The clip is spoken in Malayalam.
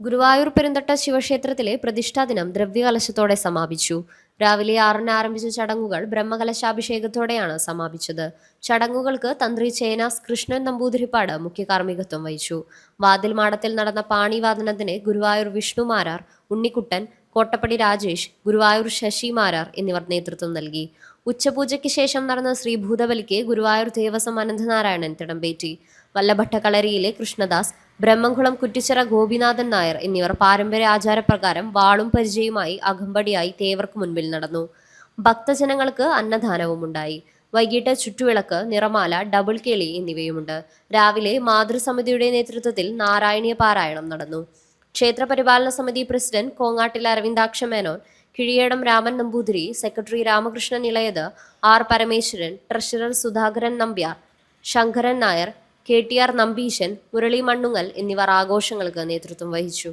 ഗുരുവായൂർ പെരുന്തട്ട ശിവക്ഷേത്രത്തിലെ പ്രതിഷ്ഠാ ദിനം ദ്രവ്യകലശത്തോടെ സമാപിച്ചു. രാവിലെ ആറിന് ആരംഭിച്ച ചടങ്ങുകൾ ബ്രഹ്മകലശാഭിഷേകത്തോടെയാണ് സമാപിച്ചത്. ചടങ്ങുകൾക്ക് തന്ത്രി ചേനാസ് കൃഷ്ണൻ നമ്പൂതിരിപ്പാട് മുഖ്യ കാർമ്മികത്വം വഹിച്ചു. വാതിൽ മാടത്തിൽ നടന്ന പാണിവാദനത്തിന് ഗുരുവായൂർ വിഷ്ണുമാരാർ ഉണ്ണിക്കുട്ടൻ കോട്ടപ്പടി രാജേഷ് ഗുരുവായൂർ ശശി മാരാർ എന്നിവർ നേതൃത്വം നൽകി. ഉച്ചപൂജയ്ക്ക് ശേഷം നടന്ന ശ്രീ ശ്രീഭൂതബലിക്ക് ഗുരുവായൂർ ദേവസ്വം അനന്തനാരായണൻ തിടമ്പേറ്റി. വല്ലഭട്ടക്കളരിയിലെ കൃഷ്ണദാസ് ബ്രഹ്മംകുളം കുറ്റിച്ചിറ ഗോപിനാഥൻ നായർ എന്നിവർ പാരമ്പര്യ ആചാരപ്രകാരം വാളും പരിചയമായി അകമ്പടിയായി തേവർക്ക് മുൻപിൽ നടന്നു. ഭക്തജനങ്ങൾക്ക് അന്നദാനവും ഉണ്ടായി. വൈകിട്ട് ചുറ്റുവിളക്ക് നിറമാല ഡബിൾ കേളി എന്നിവയുമുണ്ട്. രാവിലെ മാതൃസമിതിയുടെ നേതൃത്വത്തിൽ നാരായണീയ പാരായണം നടന്നു. ക്ഷേത്ര പരിപാലന സമിതി president കോങ്ങാട്ടിൽ Aravindaksha Menon Kizhiyedam Raman Namboothiri secretary Ramakrishnan Elayath R Parameswaran treasurer Sudhakaran Nambiar Sankaran Nair K T R Nambeesan Murali Mannungal എന്നിവർ ആഘോഷങ്ങൾക്ക് നേതൃത്വം വഹിച്ചു.